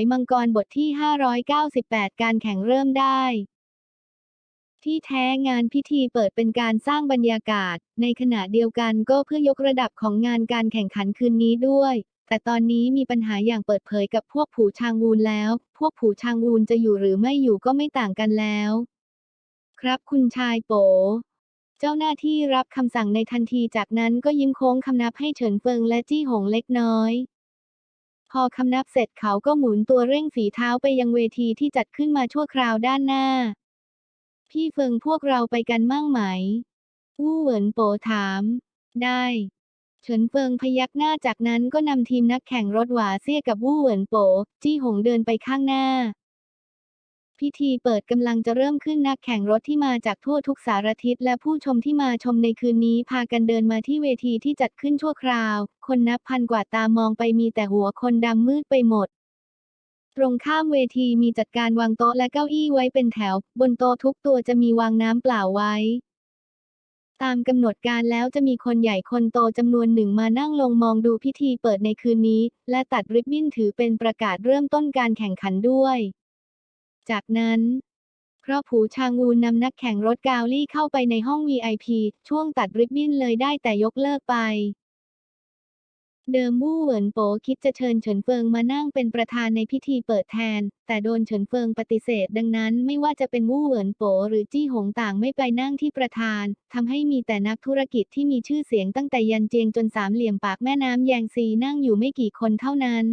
ยมังกรบทที่ 598 การแข่งเริ่มได้ ที่แท้งานพิธีเปิดเป็นการสร้างบรรยากาศ ในขณะเดียวกันก็เพื่อยกระดับของงานการแข่งขันคืนนี้ด้วย แต่ตอนนี้มีปัญหาอย่างเปิดเผยกับพวกผูชางวูนแล้ว พวกผูชางวูนจะอยู่หรือไม่อยู่ก็ไม่ต่างกันแล้ว ครับคุณชายโปเจ้าหน้าที่รับคำสั่งในทันทีจากนั้นก็ยิ้มโค้งคำนับให้เฉินเฟิงและจี้หงเล็กน้อย พอคำนับเสร็จเขาก็หมุนตัวเร่งฝีเท้าไปยังเวทีที่จัดขึ้นมาชั่วคราวด้านหน้า พี่เฟิงพวกเราไปกันมั่งไหมวู่เหวินโปถาม ได้เฉินเฟิงพยักหน้าจากนั้นก็นำทีมนักแข่งรถหวาเซี่ยกับวู่เหวินโป จี้หงเดินไปข้างหน้า พิธีเปิดกำลังจะเริ่มขึ้นนักแข่งรถที่มาจากทั่วทุกสารทิศและผู้ชมที่มาชมในคืนนี้พากันเดินมาที่เวทีที่จัดขึ้นชั่วคราว คนนับพันกว่าตามองไปมีแต่หัวคนดำมืดไปหมด ตรงข้ามเวทีมีจัดการวางโต๊ะและเก้าอี้ไว้เป็นแถว บนโต๊ะทุกตัวจะมีวางน้ำเปล่าไว้ ตามกำหนดการแล้วจะมีคนใหญ่คนโตจำนวนหนึ่งมานั่งลงมองดูพิธีเปิดในคืนนี้ และตัดริบบิ้นถือเป็นประกาศเริ่มต้นการแข่งขันด้วย จากนั้นเพราะผูชางูนนำนักแข่งรถกาวลี่เข้าไปในห้อง VIP ช่วงตัดริบบิ้นเลยได้แต่ยกเลิกไป เดิมวู่เหวินโปคิดจะเชิญเฉินเฟิงมานั่งเป็นประธานในพิธีเปิดแทน แต่โดนเฉินเฟิงปฏิเสธ ดังนั้นไม่ว่าจะเป็นวู่เหวินโปหรือจี้หงต่างไม่ไปนั่งที่ประธานทำให้มีแต่นักธุรกิจที่มีชื่อเสียงตั้งแต่ยันเจียงจนสามเหลี่ยมปากแม่น้ำแยงซีนั่งอยู่ไม่กี่คนเท่านั้น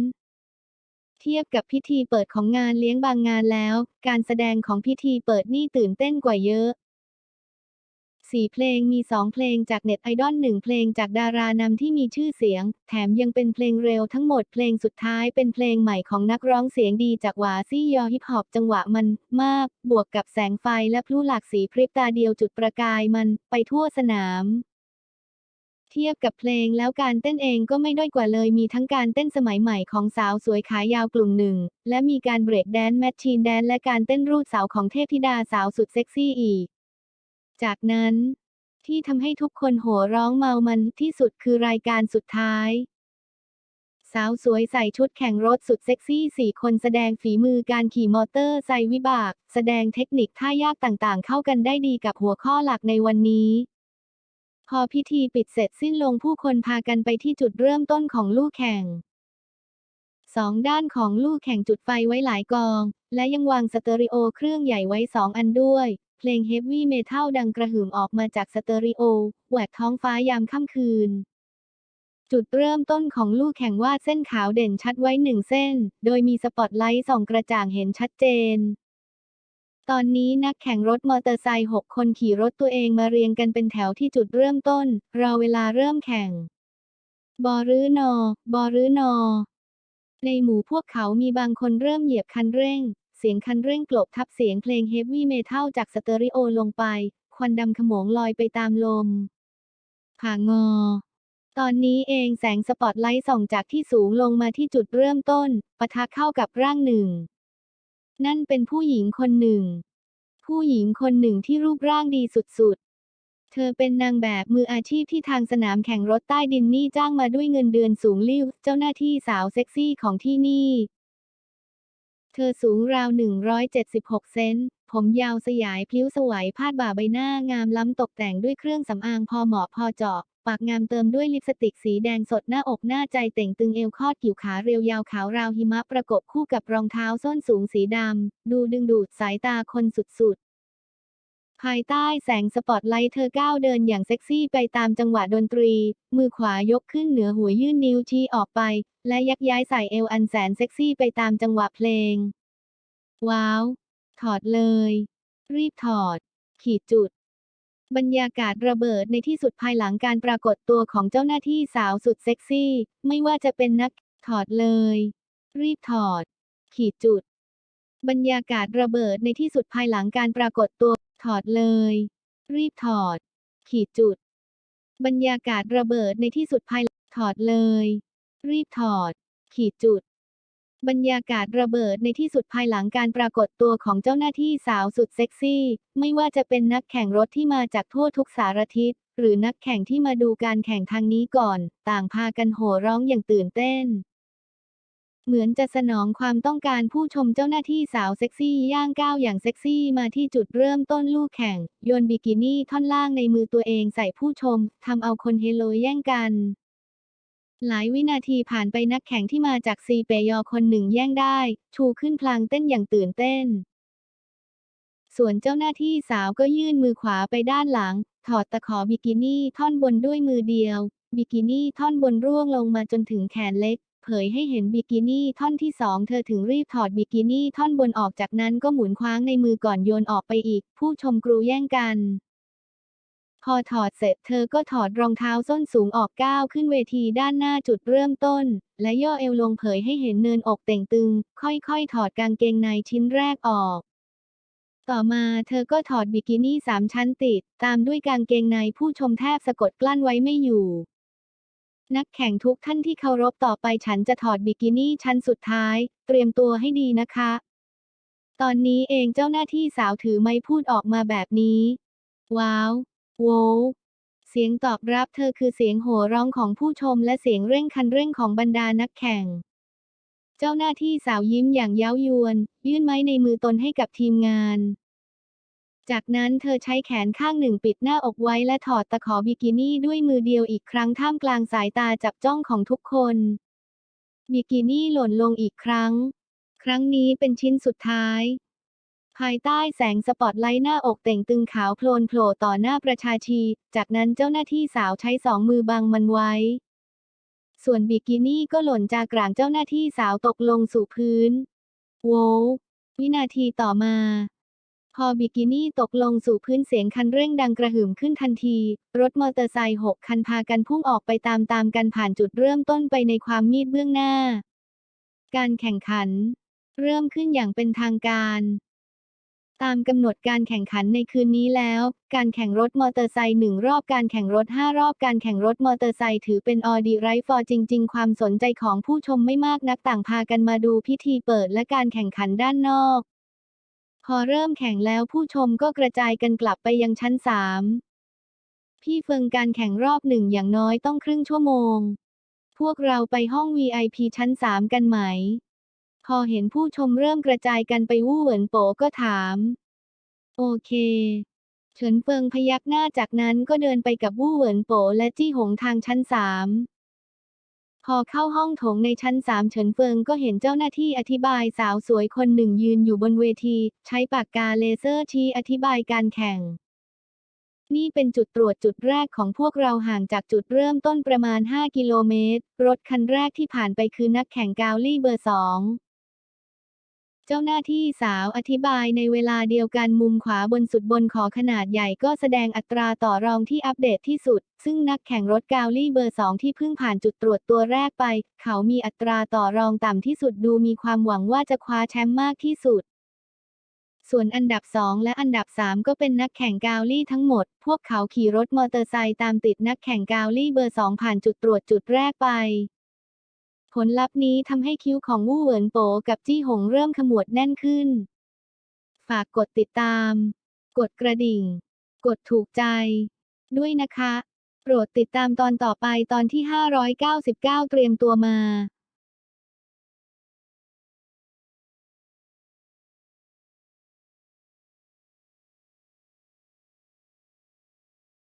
เทียบกับพิธีเปิดของงานเลี้ยงบางงานแล้ว การแสดงของพิธีเปิดนี่ตื่นเต้นกว่าเยอะสี่เพลงมีสองเพลงจากเน็ตไอดอลหนึ่งเพลงจากดารานำที่มีชื่อเสียง แถมยังเป็นเพลงเร็วทั้งหมดเพลงสุดท้ายเป็นเพลงใหม่ของนักร้องเสียงดีจากวาซี่ยอฮิปฮอปจังหวะมันมาก บวกกับแสงไฟและพลุหลากสีพริบตาเดียวจุดประกายมันไปทั่วสนาม เทียบกับเพลงแล้วการเต้นเองก็ไม่ด้อยกว่าเลยมีทั้งการเต้นสมัยใหม่ของสาวสวยขายาวกลุ่มหนึ่ง และมีการเบรกแดนแมชชีนแดนและการเต้นรูดสาวของเทพธิดาสาวสุดเซ็กซี่อีก จากนั้น ที่ทำให้ทุกคนโห่ร้องเมามันที่สุดคือรายการสุดท้าย สาวสวยใส่ชุดแข่งรถสุดเซ็กซี่สี่คนแสดงฝีมือการขี่มอเตอร์ไซค์วิบาก แสดงเทคนิคท่ายากต่างๆ เข้ากันได้ดีกับหัวข้อหลักในวันนี้ พอพิธีปิดเสร็จสิ้นลงผู้คนพากันไปที่จุดเริ่มต้นของลู่แข่งสองด้านของลู่แข่งจุดไฟไว้หลายกอง และยังวางสเตอริโอเครื่องใหญ่ไว้สองอันด้วย เพลงเฮฟวี่เมทัลดังกระหึ่มออกมาจากสเตอริโอแหวกท้องฟ้ายามค่ำคืน จุดเริ่มต้นของลู่แข่งวาดเส้นขาวเด่นชัดไว้หนึ่งเส้น โดยมีสปอตไลท์ส่องกระจ่างเห็นชัดเจน ตอนนี้นักแข่งรถมอเตอร์ไซค์6คนขี่รถตัวเองมาเรียงกันเป็นแถวที่จุดเริ่มต้น รอเวลาเริ่มแข่ง บอรือนอ บอรือนอ ในหมู่พวกเขามีบางคนเริ่มเหยียบคันเร่ง เสียงคันเร่งกลบทับเสียงเพลงเฮฟวี่เมทัลจากสเตอริโอลงไป ควันดำขโมงลอยไปตามลม ผางอ ตอนนี้เองแสงสปอตไลท์ส่องจากที่สูงลงมาที่จุดเริ่มต้นปะทะเข้ากับร่างหนึ่ง นั่นเป็นผู้หญิงคนหนึ่ง ผู้หญิงคนหนึ่งที่รูปร่างดีสุดๆ เธอเป็นนางแบบมืออาชีพที่ทางสนามแข่งรถใต้ดินนี่จ้างมาด้วยเงินเดือนสูงลิ่ว เจ้าหน้าที่สาวเซ็กซี่ของที่นี่ เธอสูงราว 176 เซนผมยาวสยายพลิ้วสวยพาดบ่าใบหน้างามล้ำตกแต่งด้วยเครื่องสำอางพอเหมาะพอเจาะ ปากงามเติมด้วยลิปสติกสีแดงสดหน้าอกหน้าใจเต่งตึงเอวคอดกิ่วขาเรียวยาวขาวราวหิมะประกบคู่กับรองเท้าส้นสูงสีดำ ดูดึงดูดสายตาคนสุดๆ ภายใต้แสงสปอตไลท์เธอก้าวเดินอย่างเซ็กซี่ไปตามจังหวะดนตรี มือขวายกขึ้นเหนือหัวยื่นนิ้วชี้ออกไป และยักย้ายใส่เอวอันแสนเซ็กซี่ไปตามจังหวะเพลง ว้าว ถอดเลย รีบถอด ขีดจุด บรรยากาศระเบิดในที่สุดภายหลังการปรากฏตัวของเจ้าหน้าที่สาวสุดเซ็กซี่ ไม่ว่าจะเป็นนักถอดเลย รีบถอด ขีดจุด บรรยากาศระเบิดในที่สุดภายหลังการปรากฏตัว ถอดเลย รีบถอด ขีดจุด บรรยากาศระเบิดในที่สุดภายถอดเลย รีบถอด ขีดจุด บรรยากาศระเบิดในที่สุดภายหลังการปรากฏตัวของเจ้าหน้าที่สาวสุดเซ็กซี่ ไม่ว่าจะเป็นนักแข่งรถที่มาจากทั่วทุกสารทิศ หรือนักแข่งที่มาดูการแข่งทางนี้ก่อน ต่างพากันโห่ร้องอย่างตื่นเต้น เหมือนจะสนองความต้องการผู้ชมเจ้าหน้าที่สาวเซ็กซี่ย่างก้าวอย่างเซ็กซี่มาที่จุดเริ่มต้นลูกแข่งโยนบิกินี่ท่อนล่างในมือตัวเองใส่ผู้ชมทำเอาคนเฮโลแย่งกัน หลายวินาทีผ่านไปนักแข่งที่มาจากซีเปยอคนหนึ่งแย่งได้ ชูขึ้นพลางเต้นอย่างตื่นเต้น ส่วนเจ้าหน้าที่สาวก็ยื่นมือขวาไปด้านหลัง ถอดตะขอบิกินี่ท่อนบนด้วยมือเดียว บิกินี่ท่อนบนร่วงลงมาจนถึงแขนเล็ก เผยให้เห็นบิกินี่ท่อนที่สองเธอถึงรีบถอดบิกินี่ท่อนบนออกจากนั้นก็หมุนคว้างในมือก่อนโยนออกไปอีก ผู้ชมกรูแย่งกัน พอถอดเสร็จเธอก็ถอดรองเท้าส้นสูงออกก้าวขึ้นเวทีด้านหน้าจุดเริ่มต้น และย่อเอวลงเผยให้เห็นเนินอกเต่งตึง ค่อยๆ ถอดกางเกงในชิ้นแรกออก ต่อมาเธอก็ถอดบิกินี่สามชั้นติด ตามด้วยกางเกงในผู้ชมแทบสะกดกลั้นไว้ไม่อยู่ นักแข่งทุกท่านที่เคารพต่อไปฉันจะถอดบิกินี่ชั้นสุดท้าย เตรียมตัวให้ดีนะคะ ตอนนี้เองเจ้าหน้าที่สาวถือไม้พูดออกมาแบบนี้ ว้าว โววเสียงตอบรับเธอคือเสียงโห่ร้องของผู้ชมและเสียงเร่งคันเร่งของบรรดานักแข่ง เจ้าหน้าที่สาวยิ้มอย่างเย้ายวน ยื่นไม้ในมือตนให้กับทีมงาน จากนั้นเธอใช้แขนข้างหนึ่งปิดหน้าอกไว้และถอดตะขอบิกินี่ด้วยมือเดียวอีกครั้งท่ามกลางสายตาจับจ้องของทุกคน บิกินี่หล่นลงอีกครั้ง ครั้งนี้เป็นชิ้นสุดท้าย ภายใต้แสงสปอตไลท์หน้าอกเต่งตึงขาวโพลนโผล่ต่อหน้าประชาชี จากนั้นเจ้าหน้าที่สาวใช้สองมือบังมันไว้ ส่วนบิกินี่ก็หล่นจากกลางเจ้าหน้าที่สาวตกลงสู่พื้นโวววินาทีต่อมา พอบิกินี่ตกลงสู่พื้นเสียงคันเร่งดังกระหึ่มขึ้นทันที รถมอเตอร์ไซค์หกคันพากันพุ่งออกไปตามๆกันผ่านจุดเริ่มต้นไปในความมืดเบื้องหน้า การแข่งขัน เริ่มขึ้นอย่างเป็นทางการ ตามกำหนดการแข่งขันในคืนนี้แล้ว การแข่งรถมอเตอร์ไซค์หนึ่งรอบ การแข่งรถห้ารอบ การแข่งรถมอเตอร์ไซค์ถือเป็นออดีไรฟอร์จริง ๆ ความสนใจของผู้ชมไม่มากนักต่างพากันมาดูพิธีเปิดและการแข่งขันด้านนอก พอเริ่มแข่งแล้วผู้ชมก็กระจายกันกลับไปยังชั้นสามพี่เฟิงการแข่งรอบหนึ่งอย่างน้อยต้องครึ่งชั่วโมง พวกเราไปห้อง VIP ชั้นสามกันไหม พอเห็นผู้ชมเริ่มกระจายกันไปวู่เหวินโปก็ถาม โอเค เฉินเฟิงพยักหน้าจากนั้นก็เดินไปกับวู่เหวินโปและจี้หงทางชั้นสามพอเข้าห้องโถงในชั้นสามเฉินเฟิงก็เห็นเจ้าหน้าที่อธิบายสาวสวยคนหนึ่งยืนอยู่บนเวที ใช้ปากกาเลเซอร์ชี้อธิบายการแข่ง นี่เป็นจุดตรวจจุดแรกของพวกเราห่างจากจุดเริ่มต้นประมาณ 5 กิโลเมตร รถคันแรกที่ผ่านไปคือนักแข่งกาวลี่เบอร์สอง เจ้าหน้าที่สาวอธิบายในเวลาเดียวกันมุมขวาบนสุดบนขอขนาดใหญ่ก็แสดงอัตราต่อรองที่อัปเดตที่สุด ซึ่งนักแข่งรถกาวลี่เบอร์สองที่เพิ่งผ่านจุดตรวจตัวแรกไป เขามีอัตราต่อรองต่ำที่สุดดูมีความหวังว่าจะคว้าแชมป์มากที่สุดส่วนอันดับ 2 และอันดับ 3 ก็เป็นนักแข่งกาวลี่ทั้งหมด พวกเขาขี่รถมอเตอร์ไซค์ตามติดนักแข่งกาวลี่เบอร์ 2 ผ่านจุดตรวจจุดแรกไป ลลัพธ์นี้ทำให้คิ้วของวู่เหวินโปกับจี้หงเริ่มขมวดแน่นขึ้น ฝากกดติดตาม กดกระดิ่ง กดถูกใจ ด้วยนะคะ โปรดติดตามตอนต่อไปตอนที่ 599 เตรียมตัวมา